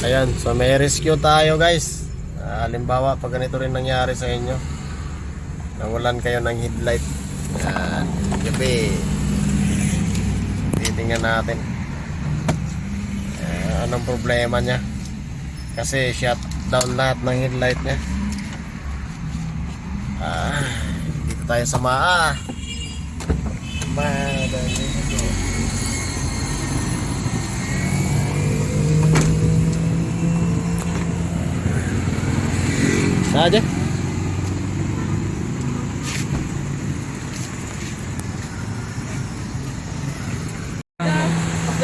Ayan, so may rescue tayo guys. Ah, halimbawa, pag ganito rin nangyari sa inyo, nawalan kayo ng headlight. Ayan, gabi. Titingnan natin. Eh, anong problema niya? Kasi shut down lahat ng headlight niya. Ah, dito tayo sa maa. Madali Saja. After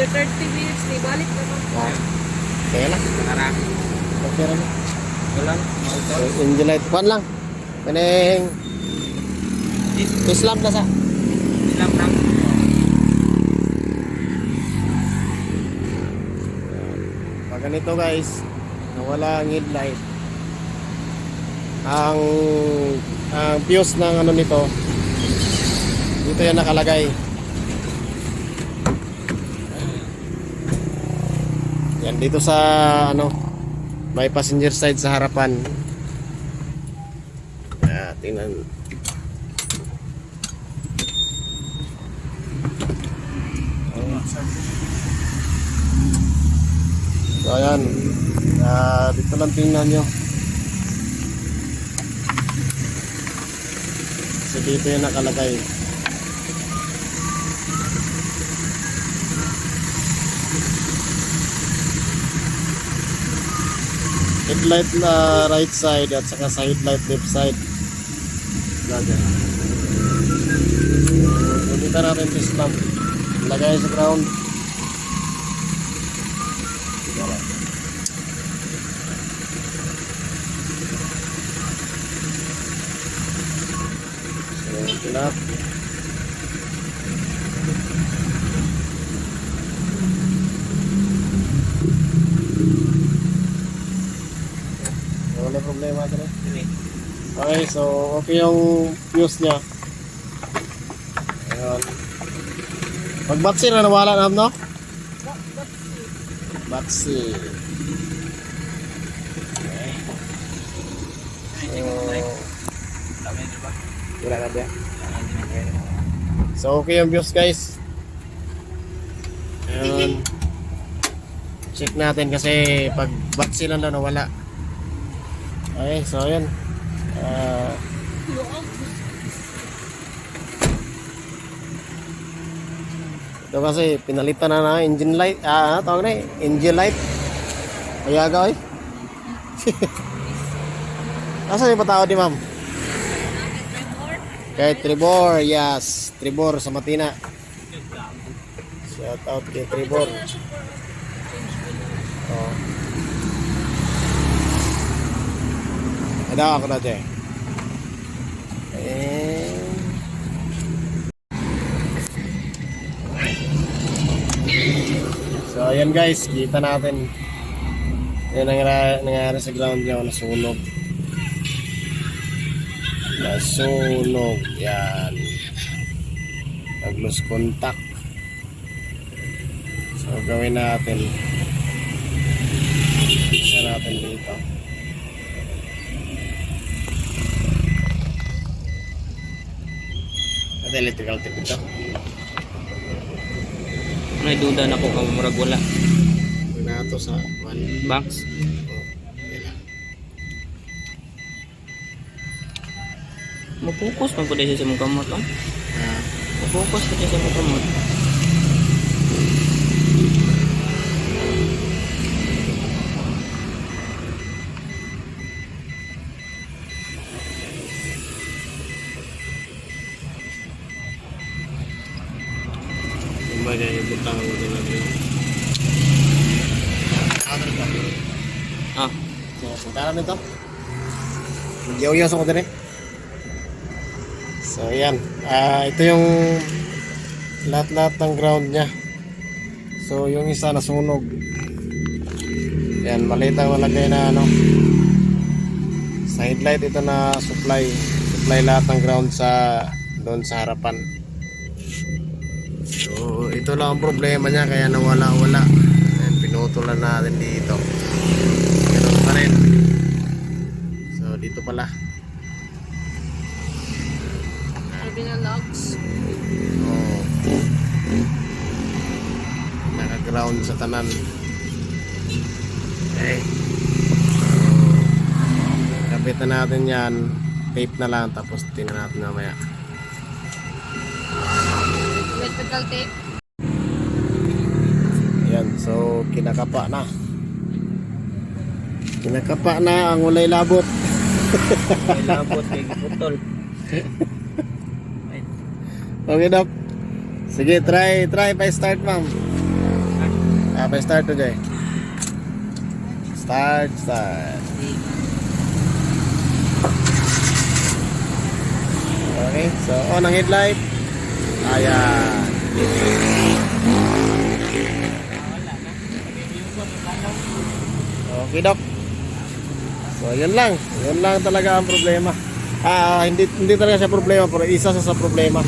30 minutes, may balik naman po. Kaya lang. Tara. Okay lang. Walang. Engine light. Kuan lang. Kaneng Islam na sa. Islam lang. Pag ganito guys, nawala ang headlight. Ang ang fuse ng ano nito dito yan nakalagay. Yan dito sa ano may passenger side sa harapan. Ah, tingnan. So ayan, Ah, dito lang tingnan nyo. Dito yung nakalagay. Headlight na right side at saka sa headlight left side. Lagay. So, dito natin this lamp. Lagay sa ground. So, wala problema ito na. Okay, so okay yung fuse niya. Ayan. Pag batsi na nawala na, no? Batsi. Okay. So? Wala na ba? So okay yung views guys. Ayan. Check natin kasi pag batsi lang daw nawala. Okay, so ayan. Ah, ito kasi pinalitan na na engine light. Ah, tawag na eh. Engine light. Kaya gawin. Asa yung patao di ma'am? Kay Tribor, yes. Tribor sa Matina. Shout out kay Tribor. Oh. Ada ako na dyan. Eh. So ayan guys, kita natin. Yan ang nangyari sa ground niya, nasunog. Nasunog. Yan. Nag-lose contact. So, gawin natin. Isa natin dito. At electrical tip ito. May duda na ko kung murag wala. Gawin na ito sa one. Box. Mapokus man po dahil sa mong kamot. Oh. Ah, Mapokus po dahil sa mong kamot. yung butang mo din. Ah, So, punta nito. Yaw-yaw ko din eh. So, ayan. Ah, ito yung lahat-lahat ng ground niya. So, yung isa nasunog. Yan, maliit ang nalagay na ano. Sa headlight ito na supply. Supply lahat ng ground sa doon sa harapan. So, ito lang ang problema niya kaya nawala-wala. Ayan, Pinutulan natin dito. Ganun pa rin. So, dito pala. Terminal logs. Oh. Naka-ground sa tanan. Okay. So, kapit na natin yan. Tape na lang tapos tingnan natin mamaya. Electrical tape. Yan, so kinakapa na. Kinakapa na ang ulay labot. May labot, kay putol. Okay, Dok. Sige, try, try pa start, ma'am. Ah, pa start to, Jay. Start, start. Okay, so on ang headlight. Ayan. Okay, Dok. So, yun lang. Yun lang talaga ang problema. Ah, hindi hindi talaga siya problema, pero isa sa sa problema.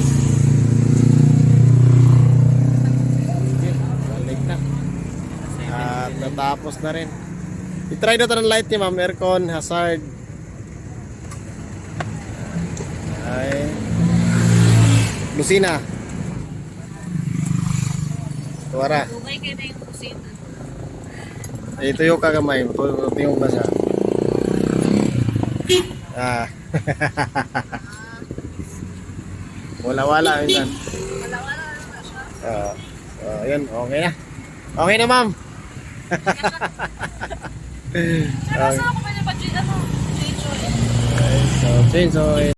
Sige, balik na. At natapos na rin. I-try na ito ng light niya, ma'am. Aircon, hazard. Ay. Lucina. Tuwara. Bugay kayo na yung kusina. Eh, tuyo ka kamay. Tuyo, tuyo ba siya? Ah. Wala-wala. Wala-wala so, yun, okay na. Okay na, ma'am. Pero saan ako pa niya pa, ano, J-Joy? Okay, so, so,